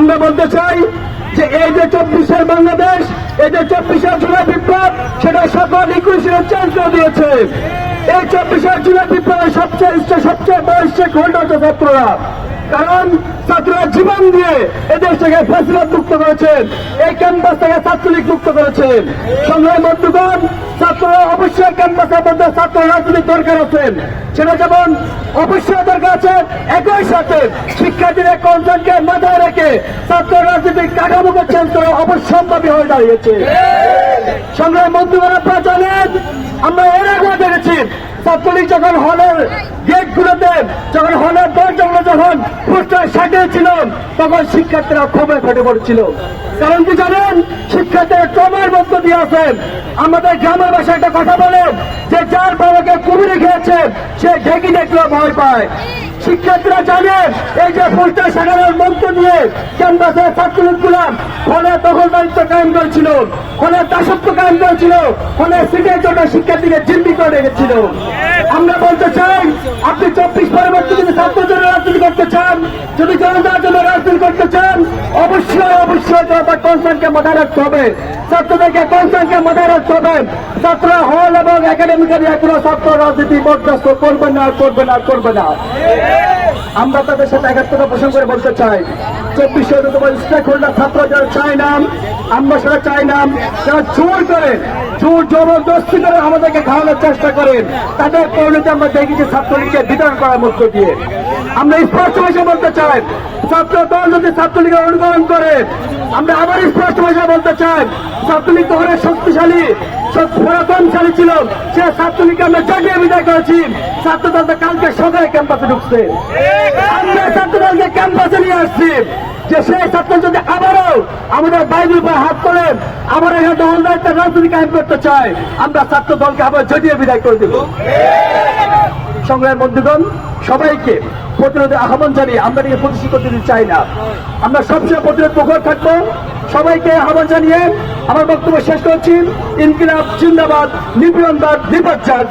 আমরা বলতে চাই যে এই যে চব্বিশের বাংলাদেশ, এই যে চব্বিশের জুলাই বিপ্লব, সেটা সকল চেঞ্জ করে দিয়েছে। এই চব্বিশের জুলাই বিপ্লবের সবচেয়ে সবচেয়ে বয়স হচ্ছে ছাত্ররা কারণ ছাত্ররা জীবন দিয়ে এদেশ থেকে ফেসিলাত মুক্ত করেছেন, এই ক্যাম্পাস থেকে ছাত্রলীগ মুক্ত করেছেন। সংগ্রাম বন্ধুগণ, ছাত্ররা অবশ্যই ক্যাম্পাসের মধ্যে ছাত্র রাজনীতির দরকার আছেন। সেটা যেমন অবশ্যই দরকার আছে, একই সাথে শিক্ষার্থীদের কনসার্নকে মাথায় রেখে ছাত্র রাজনীতির কাঠামোকে চেঞ্জ করা অবশ্যম্ভাবী হয়ে দাঁড়িয়েছে। সংগ্রাম বন্ধুগণ, আপনারা জানেন, আমরা এর আগে দেখেছি, ছাত্রলীগ যখন হলের গেট গুলোতে, যখন হলের যখন পোস্টার সাজিয়েছিল তখন শিক্ষার্থীরা ক্ষোভে ফেটে পড়েছিল। কারণ কি জানেন? শিক্ষার্থীরা ট্রমার মধ্য দিয়ে আছেন আমাদের গ্রামের ভাষায় একটা কথা বলে যে যার বাবাকে কুমিরে খেয়েছে, সে ঢেকি দেখলেও ভয় পায়। শিক্ষার্থীরা জানেন, এই যে পোস্টার সাজানোর মন্ত্র দিয়ে ক্যাম্পাসে গুলাম ফলে দখলদারিত্ব কায়েম করেছিল, ফলে দাসত্ব কায়েম করেছিল, ফলে সিটের জন্য শিক্ষার্থীকে জিম্মি করে রেখেছিল। আমরা বলতে চাই, আপনি চব্বিশ পরবর্তী যদি ছাত্রদের রাজনীতি করতে চান যদি জনতার জন্য রাজনীতি করতে চান অবশ্যই কনসার্নকে মাথায় রাখতে হবে। ছাত্রদেরকে কনসার্নকে মাথায় রাখতে হবে। ছাত্ররা হল এবং একাডেমিকের এখনও ছাত্র রাজনীতি বরদাস্ত করবে না করবে না করবে না। আমরা তাদের সাথে একাত্মতা পোষণ করে বলতে চাই। চব্বিশে তোমার স্টেক হোল্ডার ছাত্র যারা চাই না আমরা সেটা চাই না। যারা জোর করে, জোর জবরদস্তি করে আমাদেরকে খাওয়ানোর চেষ্টা করেন তাদের পরিণতি আমরা দেখি যে ছাত্রলীগকে বিতরণ করার মধ্য দিয়ে। আমরা স্পষ্ট ভাষা বলতে চাই ছাত্র দল যদি ছাত্রলীগের অনুকরণ করে, আমরা আবার স্পষ্ট ভাষা বলতে চাই, ছাত্রলীগ তো অনেক শক্তিশালী পরাক্রমশালী ছিল, সে ছাত্রলীগকে আমরা জাগিয়ে বিদায় করেছি। ছাত্রদল তো কালকে সকালে ক্যাম্পাসে ঢুকছে। আমরা ছাত্রদলকে ক্যাম্পাসে নিয়ে আসছি, যে সেই ছাত্র যদি আবারও আমাদের বাইরের উপর হাত তোলেন। আবার এখানে দখলদার একটা রাজনীতি কায়েম করতে চায় আমরা ছাত্র দলকে আবার জটিয়ে বিদায় করে দেব। সংগ্রাম বন্ধুগণ, সবাইকে প্রতিরোধে আহ্বান জানিয়ে আমরা এটাকে প্রতিষ্ঠিত দিতে চাই না। আমরা সবসময় প্রতিরোধ প্রখর থাকব। সবাইকে আহ্বান জানিয়ে আমার বক্তব্য শেষ করছি। ইনকিলাব, জিন্দাবাদ নিপীড়নবাদ নিপাচার